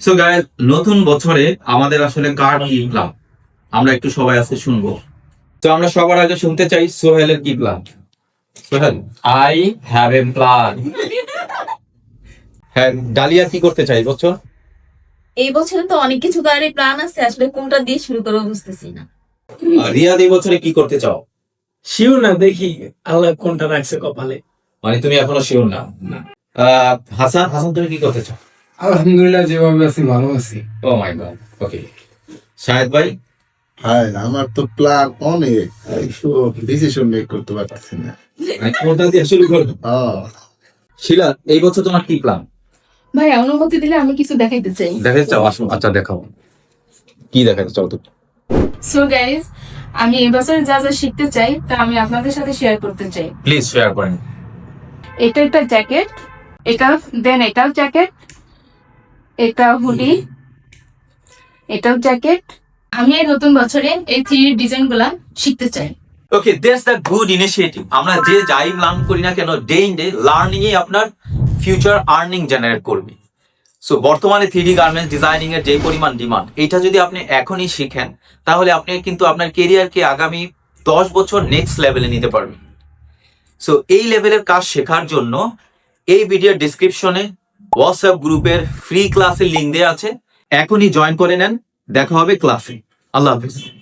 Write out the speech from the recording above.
So guys নতুন বছরে আমাদের আসলে কার কি প্ল্যান আমরা একটু সবাই আজকে শুনব। তো আমরা সবার আগে শুনতে চাই সোহেলের কি plan Sohel I have a plan হ্যাঁ ডালিয়া কি করতে চাই বছর? এই বছরে তো অনেক কিছু করার প্ল্যান আছে আসলে কোনটা দিয়ে শুরু করব বুঝতেছি না। রিয়াদ এই বছরে কি করতে চাও? শিও না দেখি আল্লাহ কোনটা রাখছে কপালে। মানে তুমি এখনও শিওর না। আহ, হাসান হাসান তুমি কি করতে চাও? আলহামদুলিল্লাহ যেভাবে আছি ভালো আছি। ও মাই গড ওকে শাহেদ ভাই? হাই আমার তো প্ল্যান অনেক। ডিসিশন মেক করতে পারতেছি না। আমি কোনটা দিয়ে শুরু করব? আহ, শিলা এই বছর তোমার কি প্ল্যান ভাই অনুমতি দিলে আমি কিছু দেখাইতে চাই। দেখাতে চাও? আসো আচ্ছা দেখাও। কি দেখাতে চাও তুমি? সো গাইজ আমি এবছর যা যা শিখতে চাই তা আমি আপনাদের সাথে শেয়ার করতে চাই। প্লিজ শেয়ার করেন। এটা একটা জ্যাকেট এটা দেন এটাও জ্যাকেট এটা হুডি। এটাও জ্যাকেট। আমি এই নতুন বছরে এই থ্রি ডিজাইনগুলা শিখতে চাই। Okay that's the good initiative আমরা যে যাই লার্ন করি না কেন ডে ইন ডে লার্নিং এ আপনার ফিউচার আর্নিং জেনারেট করবে। সো বর্তমানে থ্রি গার্মেন্টস ডিজাইনিং এর যে পরিমাণ ডিমান্ড এটা যদি আপনি এখনই শিখেন তাহলে আপনি কিন্তু আপনার কেরিয়ারকে আগামী দশ বছর নেক্সট লেভেলে নিতে পারবেন। সো এই লেভেলের কাজ শেখার জন্য এই ভিডিওর ডিসক্রিপশনে হোয়াটসঅ্যাপ গ্রুপের ফ্রি ক্লাসের লিঙ্ক দেওয়া আছে। এখনই জয়েন করে নেন। দেখা হবে ক্লাসে আল্লাহ হাফিজ।